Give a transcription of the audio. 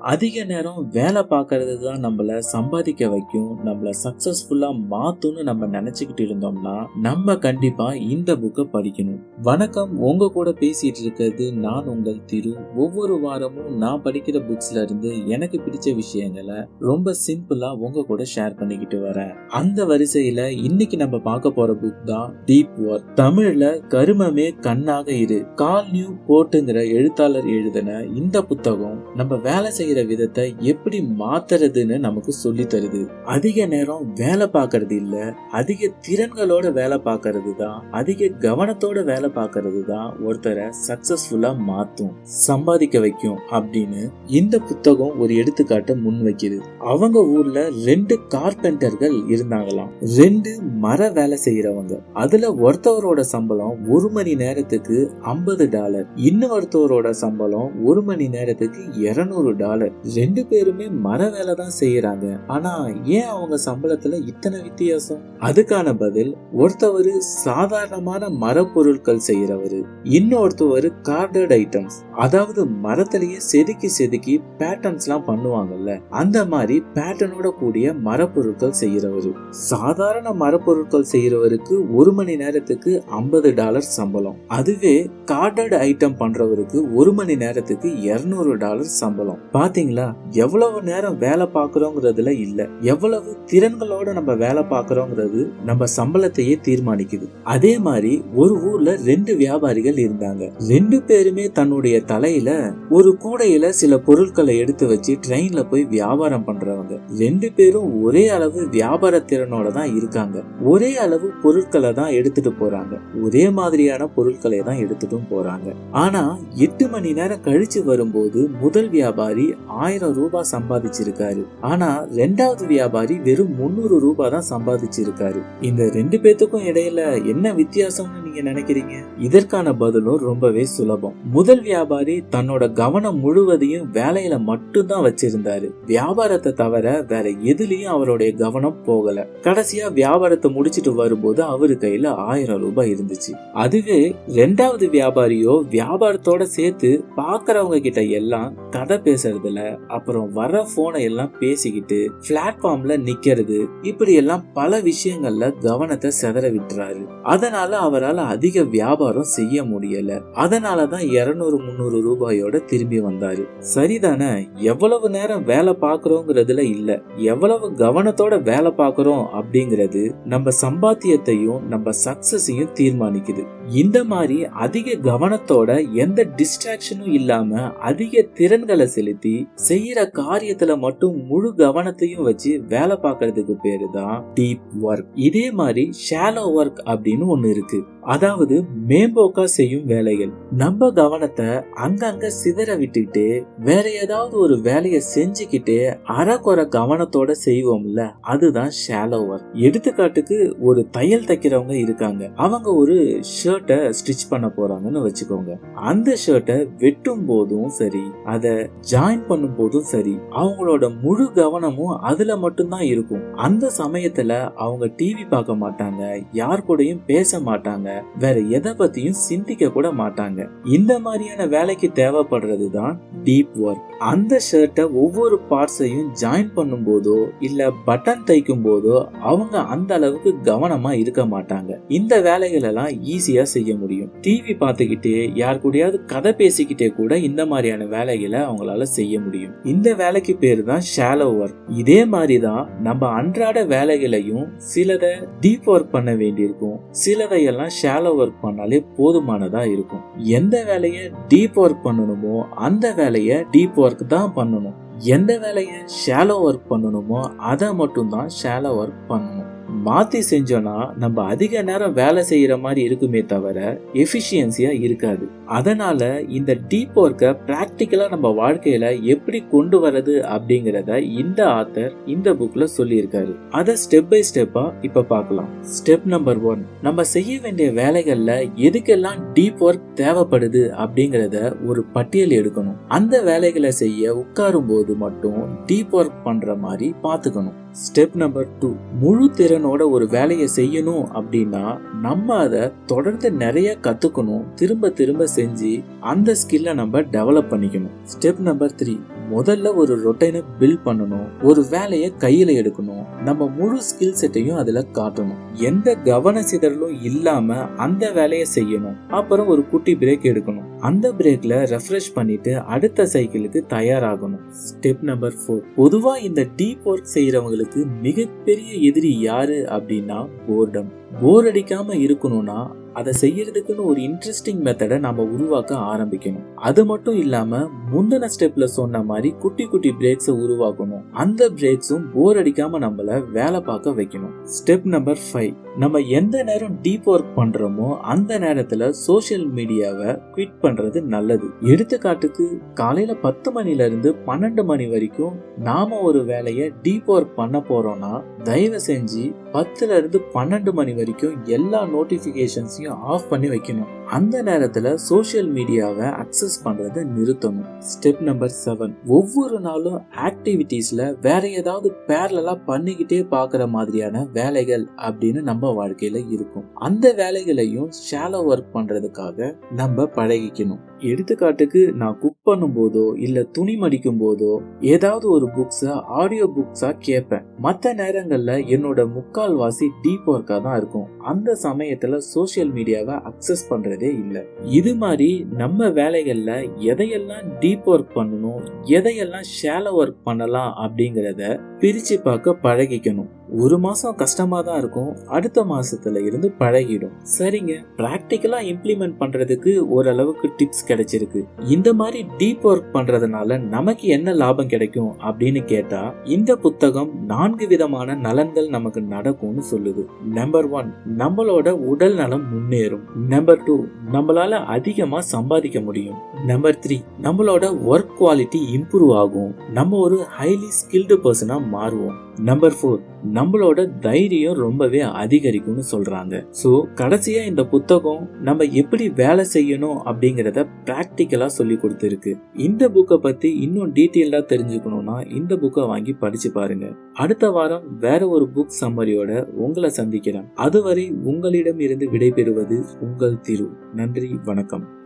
அதிக நேரம் வேலை பார்க்கறது தான் நம்மள சம்பாதிக்க வைக்கும் நம்மள சக்சஸ்ஃபுல்லா மாத்தும்னு நம்ம நினைச்சுக்கிட்டு இருந்தோம்னா நம்ம கண்டிப்பா இந்த புக்கை படிக்கணும். வணக்கம். உங்க கூட பேசிட்டு இருக்கிறது நான் உங்கள் திரு. ஒவ்வொரு வாரமும் நான் படிக்கிற புக்ஸ்ல இருந்து எனக்கு பிடிச்ச விஷயங்களை ரொம்ப சிம்பிளா உங்க கூட ஷேர் பண்ணிக்கிட்டு வரேன். அந்த வரிசையில இன்னைக்கு நம்ம பார்க்க போற புக் தான் டீப் ஒர்க் தமிழ்ல கருமமே கண்ணாக இரு. கால் நியூ போட்டுங்கிற எழுத்தாளர் எழுதின இந்த புத்தகம் நம்ம வேலை செய்யற விதத்தை எப்படி மாத்துறதுன்னு நமக்கு சொல்லி தருது. அதிக நேரம் வேலை பார்க்கறது இல்ல அதிக திறன்களோட வேலை பார்க்கறது தான் அதிக கவனத்தோட வேலை பார்க்கறது தான் ஒருத்தரை சக்சஸ்ஃபுல்லா மாத்தும் சம்பாதிக்க வைக்கும் அப்படின்னு இந்த புத்தகம் ஒரு எடுத்துக்காட்டை முன் வைக்குது. அவங்க ஊர்ல ரெண்டு கார்பெண்டர்கள் இருந்தாங்களாம். ரெண்டு மர வேலை செய்யறவங்க அதுல ஒருத்தவரோட சம்பளம் ஒரு மணி நேரத்துக்கு ஐம்பது டாலர். இன்னொருத்தவரோட சம்பளம் ஒரு மணி நேரத்துக்கு இருநூறு டாலர். ரெண்டு பேருமே மர வேலை தான் செய்யறாங்க. ஆனா ஏன் அவங்க சம்பளத்துல இத்தனை வித்தியாசம்? அதுக்கான பதில் ஒருத்தவர் சாதாரணமான மரப்பொருட்கள் செய்யறவரு இன்னொருத்தவர் கார்டட் ஐட்டம்ஸ் அதாவது மரத்திலேயே செதுக்கி செதுக்கி பேட்டர்ன்ஸ் எல்லாம் பண்ணுவாங்கல்ல அந்த மாதிரி பேட்டர்னோட கூடிய மரப்பொருட்கள் செய்யறவரு. சாதாரண மரப்பொருட்கள் செய்யறவருக்கு ஒரு மணி நேரத்துக்கு ஐம்பது டாலர் சம்பளம். அதுவே கார்டட் ஐட்டம் பண்றவருக்கு ஒரு மணி நேரத்துக்கு இருநூறு டாலர் சம்பளம். பாத்தீங்களா? எவ்வளவு நேரம் வேலை பார்க்கறோங்கிறதுல இல்ல. எவ்வளவு திறன்களோட நம்ம வேலை பார்க்குறோங்கிறது நம்ம சம்பளத்தையே தீர்மானிக்குது. அதே மாதிரி ஒரு ஊர்ல ரெண்டு வியாபாரிகள் இருந்தாங்க. ரெண்டு பேருமே தன்னுடைய தலையில ஒரு கூடையில சில பொருட்களை எடுத்து வச்சு ட்ரெயின்ல போய் வியாபாரம் பண்றவங்க. ரெண்டு பேரும் ஒரே அளவு வியாபார திறனோட தான் இருக்காங்க. ஒரே அளவு பொருட்களை தான் எடுத்துட்டு போறாங்க. ஒரே மாதிரியான பொருட்களை தான் எடுத்துட்டும் போறாங்க. ஆனா எட்டு மணி நேரம் கழிச்சு வரும்போது முதல் வியாபாரி ஆயிரம் ரூபாய் சம்பாதிச்சிருக்காரு. ஆனா ரெண்டாவது வியாபாரி வெறும் முன்னூறு ரூபாய் தான் சம்பாதிச்சிருக்காரு. இந்த ரெண்டு பேத்துக்கும் இடையில என்ன வித்தியாசம்னு நீங்க நினைக்கிறீங்க? இதற்கான பதிலும் ரொம்பவே சுலபம். முதல் வியாபாரி தன்னோட கவனம் முழுவதையும் வேலையில மட்டும்தான் வச்சிருந்தாரு. வியாபாரத்தை தவிர வேற எதுலயும் அவருடைய கவனம் போகல. கடைசியா வியாபாரத்தை முடிச்சிட்டு வரும்போது அவரு கையில ஆயிரம் ரூபாய் இருந்துச்சு. அதுவே ரெண்டாவது வியாபாரியோ வியாபாரத்தோட சேர்த்து பாக்குறவங்க கிட்ட எல்லாம் கதை பேசுறதுல அப்புறம் வர போனை எல்லாம் பேசிக்கிட்டு பிளாட்ஃபார்ம்ல நிக்கிறது இப்படி எல்லாம் பல விஷயங்கள்ல கவனத்தை செதற விட்டுறாரு. அதனால அவரால் அதிக வியாபாரம் செய்ய முடியல. அதனாலதான் இருநூறு முந்நூறு ரூபாயோட திரும்பி வந்தாரு. சரிதானே? எவ்வளவு நேரம் வேலை பார்க்கறோங்கிறதுல இல்ல. எவ்வளவு கவனத்தோட வேலை பார்க்கறோம் அப்படிங்கிறது நம்ம சம்பாத்தியத்தையும் நம்ம சக்சஸையும் தீர்மானிக்குது. இந்த மாதிரி அதிக கவனத்தோட எந்த டிஸ்ட்ராக்ஷனும் இல்லாம அதிக திறன்களை செலுத்தி செய்யற காரியத்துல மட்டும் முழு கவனத்தையும் வச்சு வேலை பார்க்கறதுக்கு பேரு தான் டீப் ஒர்க் இதே மாதிரி ஷாலோ ஒர்க் அப்படின்னு ஒன்று இருக்கு. அதாவது மேம்போக்கா செய்யும் வேலைகள். நம்ம கவனத்தை அங்கங்க சிதற விட்டுக்கிட்டு வேற ஏதாவது ஒரு வேலையை செஞ்சுக்கிட்டு அறக்குறை கவனத்தோட செய்வோம்ல அதுதான் ஷாலோ ஒர்க் எடுத்துக்காட்டுக்கு ஒரு தையல் தைக்கிறவங்க இருக்காங்க. அவங்க ஒரு ஷர்ட்டை ஸ்டிச் பண்ண போறாங்கன்னு வச்சுக்கோங்க. அந்த ஷர்ட்டை வெட்டும் போதும் சரி அதை ஜாயின் பண்ணும் போதும் சரி அவங்களோட முழு கவனமும் அதுல மட்டும்தான் இருக்கும். அந்த சமயத்துல அவங்க டிவி பார்க்க மாட்டாங்க யார் கூடயும் பேச மாட்டாங்க வேற எதை பத்தியும் சிந்திக்க கூட மாட்டாங்க. இந்த மாதிரியான வேலைக்கு தேவைப்படுறது தான் டீப் ஒர்க் அந்த ஷர்ட்டை ஒவ்வொரு பார்ட்ஸையும் ஜாயின் பண்ணும் போதோ இல்ல பட்டன் தைக்கும் போதோ அவங்க அந்த அளவுக்கு கவனமா இருக்க மாட்டாங்க. இந்த வேலைகள் எல்லாம் ஈஸியா செய்ய முடியும். டிவி பார்த்துக்கிட்டே யார் கூடயாவது கதை பேசிக்கிட்டே கூட இந்த மாதிரியான வேலைகளை அவங்களால செய்ய முடியும். இந்த வேலைக்கு பேரு தான் ஷாலோ ஒர்க் இதே மாதிரி தான் நம்ம அன்றாட வேலைகளையும் சிலதை டீப் ஒர்க் பண்ண வேண்டியிருக்கும். சிலதையெல்லாம் ஷாலோ ஒர்க் பண்ணாலே போதுமானதா இருக்கும். எந்த வேலையை டீப் ஒர்க் பண்ணணுமோ அந்த வேலையை டீப் ஒர்க் தான் பண்ணணும். எந்த வேலையை ஷாலோ ஒர்க் பண்ணணுமோ அதை மட்டும்தான் ஷாலோ ஒர்க் பண்ணணும். மாற்றி செஞ்சோன்னா நம்ம அதிக நேரம் வேலை செய்கிற மாதிரி இருக்குமே தவிர எஃபிஷியன்சியாக இருக்காது. அதனால் இந்த டீப் ஒர்க்கை ப்ராக்டிக்கலாக நம்ம வாழ்க்கையில் எப்படி கொண்டு வர்றது அப்படிங்கிறத இந்த ஆத்தர் இந்த புக்கில் சொல்லியிருக்காரு. அதை ஸ்டெப் பை ஸ்டெப்பாக இப்போ பார்க்கலாம். ஸ்டெப் நம்பர் ஒன் நம்ம செய்ய வேண்டிய வேலைகளில் எதுக்கெல்லாம் டீப் ஒர்க் தேவைப்படுது அப்படிங்கிறத ஒரு பட்டியல் எடுக்கணும். அந்த வேலைகளை செய்ய உட்காரும் போது மட்டும் டீப் ஒர்க் பண்ணுற மாதிரி பார்த்துக்கணும். ஸ்டெப் நம்பர் டூ முழு திறனோட ஒரு வேலையை செய்யணும் அப்படின்னா நம்ம அதை தொடர்ந்து நிறைய கத்துக்கணும் திரும்ப திரும்ப செஞ்சு அந்த ஸ்கில்லை நம்ம டெவலப் பண்ணிக்கணும். ஸ்டெப் நம்பர் த்ரீ முதல்ல ஒரு ரொட்டைனை பில்ட் பண்ணணும். ஒரு வேலையை கையில எடுக்கணும். நம்ம முழு ஸ்கில் செட்டையும் அதுல காட்டணும். எந்த கவன சிதறலும் இல்லாம அந்த வேலையை செய்யணும். அப்புறம் ஒரு குட்டி பிரேக் எடுக்கணும். அந்த பிரேக்ல ரெஃப்ரெஷ் பண்ணிட்டு அடுத்த சைக்கிளுக்கு தயாராகணும். ஸ்டெப் நம்பர் ஃபோர் பொதுவா இந்த டீப் ஒர்க் செய்யறவங்களுக்கு மிகப்பெரிய எதிரி யாரு அப்படின்னா போர்டம் போர் அடிக்காம இருக்கணும்னா அதை செய்யறதுக்குன்னு ஒரு இன்ட்ரெஸ்டிங் மெத்தடை நம்ம உருவாக்க ஆரம்பிக்கணும். அது மட்டும் இல்லாம முந்தின ஸ்டெப்ல சொன்ன மாதிரி குட்டி குட்டி பிரேக்ஸை உருவாக்கணும். அந்த பிரேக்ஸும் போர் அடிக்காம நம்மள வேலை பார்க்க வைக்கணும். ஸ்டெப் நம்பர் ஃபைவ் நம்ம எந்த நேரம் டீப் ஒர்க் பண்றோமோ அந்த நேரத்துல சோஷியல் மீடியாவை குவிட் பண்றது நல்லது. எடுத்துக்காட்டுக்கு காலையில பத்து மணில இருந்து பன்னெண்டு மணி வரைக்கும் நாம ஒரு வேலையை டீப் ஒர்க் பண்ண போறோம்னா தயவு செஞ்சு பத்துல இருந்து பன்னெண்டு மணி வரைக்கும் எல்லா நோட்டிபிகேஷன்ஸையும் ஆஃப் பண்ணி வைக்கணும். அந்த நேரத்துல சோஷியல் மீடியாவை அக்சஸ் பண்றதை நிறுத்தணும். ஸ்டெப் நம்பர் செவன் ஒவ்வொரு நாளும் ஆக்டிவிட்டீஸ்ல வேற ஏதாவது பேரலா பண்ணிக்கிட்டே பாக்குற மாதிரியான வேலைகள் அப்படின்னு நம்ம வாழ்க்கையில இருக்கும். அந்த வேலைகளையும் ஷாலோ ஒர்க் பண்றதுக்காக நம்ம பழகிக்கணும். எடுத்துக்காட்டுக்கு நான் குக் பண்ணும் போதோ இல்ல துணி மடிக்கும் போதோ ஏதாவது ஒரு புக்ஸ ஆடியோ புக்ஸா கேட்பேன் மற்ற நேரங்கள்ல என்னோட முக்கால்வாசி டீப் ஒர்க்கா தான் இருக்கும். அந்த சமயத்துல சோஷியல் மீடியாவை அக்சஸ் பண்றதே இல்லை. இது மாதிரி நம்ம வேலைகள்ல எதையெல்லாம் டீப் ஒர்க் பண்ணணும் எதையெல்லாம் ஷேலோ ஒர்க் பண்ணலாம் அப்படிங்கிறத பிரிச்சு பார்க்க பழகிக்கணும். ஒரு மாசம் கஷ்டமா தான் இருக்கும். அடுத்த மாசத்துல இருந்து பழகிடும். சரிங்க. பிராக்டிக்கலா இம்ப்ளிமெண்ட் பண்றதுக்கு ஓரளவுக்கு டிப்ஸ் கிடைச்சிருக்கு. இந்த மாதிரி டீப் ஒர்க் பண்றதுனால நமக்கு என்ன லாபம் கிடைக்கும் அப்படின்னு கேட்டா இந்த புத்தகம் நான்கு விதமான நலன்கள் நமக்கு நடக்கும்னு சொல்லுது. நம்பர் ஒன் நம்மளோட உடல் நலம் முன்னேறும். நம்பர் டூ நம்மளால அதிகமா சம்பாதிக்க முடியும். நம்பர் த்ரீ நம்மளோட ஒர்க் குவாலிட்டி இம்ப்ரூவ் ஆகும். நம்ம ஒரு ஹைலி ஸ்கில்டு பர்சனா மாறுவோம். நம்பர் ஃபோர் நம்மளோட தைரியம் ரொம்பவே அதிகரிக்கும்னு சொல்றாங்க. ஸோ கடைசியா இந்த புத்தகம் நம்ம எப்படி வேலை செய்யணும் அப்படிங்கிறத ப்ராக்டிக்கலா சொல்லி கொடுத்துருக்கு. இந்த புக்கை பத்தி இன்னும் டீட்டெயில்டா தெரிஞ்சுக்கணும்னா இந்த புக்கை வாங்கி படிச்சு பாருங்க. அடுத்த வாரம் வேற ஒரு புக் சம்மரியோட உங்களை சந்திக்கிறேன். அதுவரை உங்களிடம் இருந்து விடைபெறுவது உங்கள் திரு. நன்றி வணக்கம்.